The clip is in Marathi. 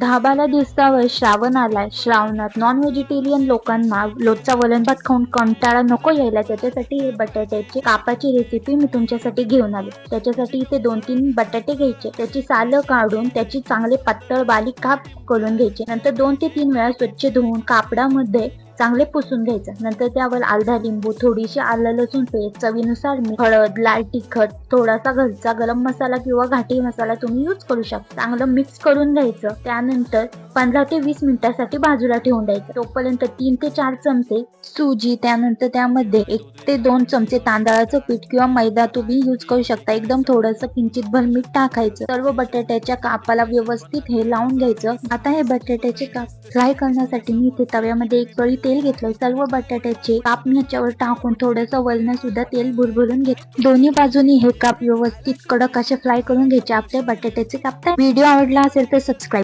ढाबाला दिवसावर श्रावण आलाय. श्रावणात नॉन व्हेजिटेरियन लोकांना लोटचा वलन भात खाऊन कंटाळा नको यायला. त्याच्यासाठी हे बटाट्याची कापाची रेसिपी मी तुमच्यासाठी घेऊन आले. त्याच्यासाठी इथे दोन तीन बटाटे घ्यायचे. त्याची सालं काढून त्याची चांगले पातळ बारीक काप करून घ्यायचे. नंतर दोन ते तीन वेळा स्वच्छ धुवून कापडामध्ये चांगले पुसून घ्यायचं. नंतर त्यावर अर्धा लिंबू थोडीशी आलं लसूण पेस्ट चवीनुसार हळद लाल तिखट थोडासा घरचा गरम मसाला किंवा घाटी मसाला तुम्ही यूज करू शकता. चांगलं मिक्स करून घ्यायचं. त्यानंतर पंधरा ते वीस मिनिटासाठी बाजूला ठेवून द्यायचं. तोपर्यंत तीन ते चार चमचे सुजी त्यानंतर त्यामध्ये एक ते दोन चमचे तांदळाचं पीठ किंवा मैदा तुम्ही यूज करू शकता. एकदम थोडंसं किंचित भर मीठ टाकायचं. सर्व बटाट्याच्या कापाला व्यवस्थित हे लावून घ्यायचं. आता हे बटाट्याचे काप फ्राय करण्यासाठी मी इथे तव्यामध्ये एक पळी तेल घेतलं सर्व बटाट्याचे काप मी याच्यावर टाकून थोडंसं वरण सुद्धा तेल भुरभुरून घेत दोन्ही बाजूनी हे काप व्यवस्थित कडक असे फ्राय करून घ्यायचे. आपले बटाट्याचे काप व्हिडिओ आवडला असेल तर सबस्क्राईब